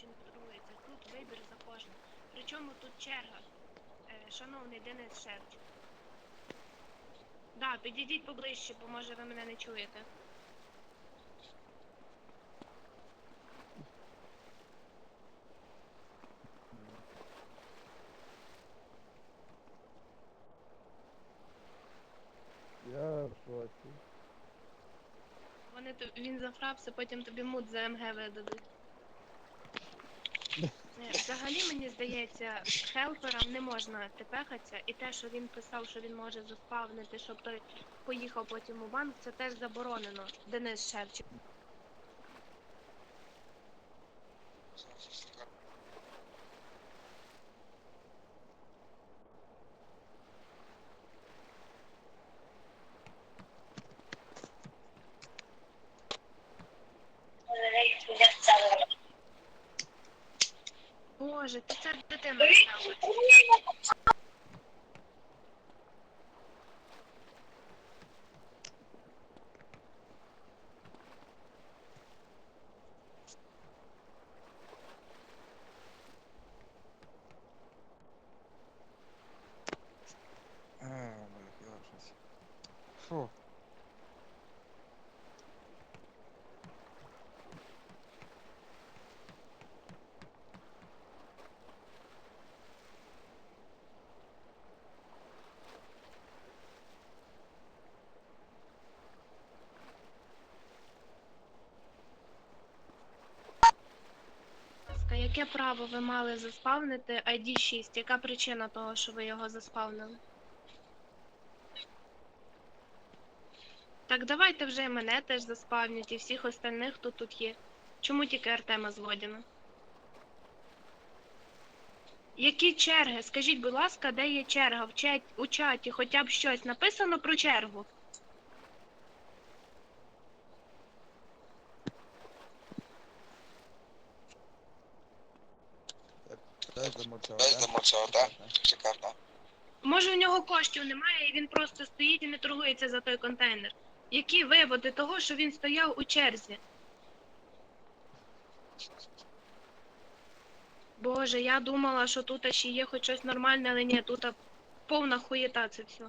чи не торгується. Тут вибір за кожним. Причому тут черга. Е, шановний Денис Шевч. Да, підійдіть поближче, бо може ви мене не чуєте. Я в шоці. Вони він зафрапся, потім тобі мут за МГ видадуть. Взагалі, мені здається, хелперам не можна тепехатися, і те, що він писав, що він може заспавнити, щоб той поїхав потім у банк, це теж заборонено. Денис Шевчик. Боже, ти це дитина стала. А, блядь, я щось. Фу. Будь ласка, Яке право ви мали заспавнити ID 6? Яка причина того, що ви його заспавнили? Так давайте вже і мене теж заспавніть, і всіх остальних, хто тут є. Чому тільки Артема Злодіна? Які черги? Скажіть, будь ласка, де є черга? В чаті, у чаті хоча б щось написано про чергу. Дай замовчав, так? Шикарно. Може, у нього коштів немає, і він просто стоїть і не торгується за той контейнер. Які виводи того, що він стояв у черзі? Боже, я думала, що тут ще є хоч щось нормальне, але ні, тут повна хуєта це все.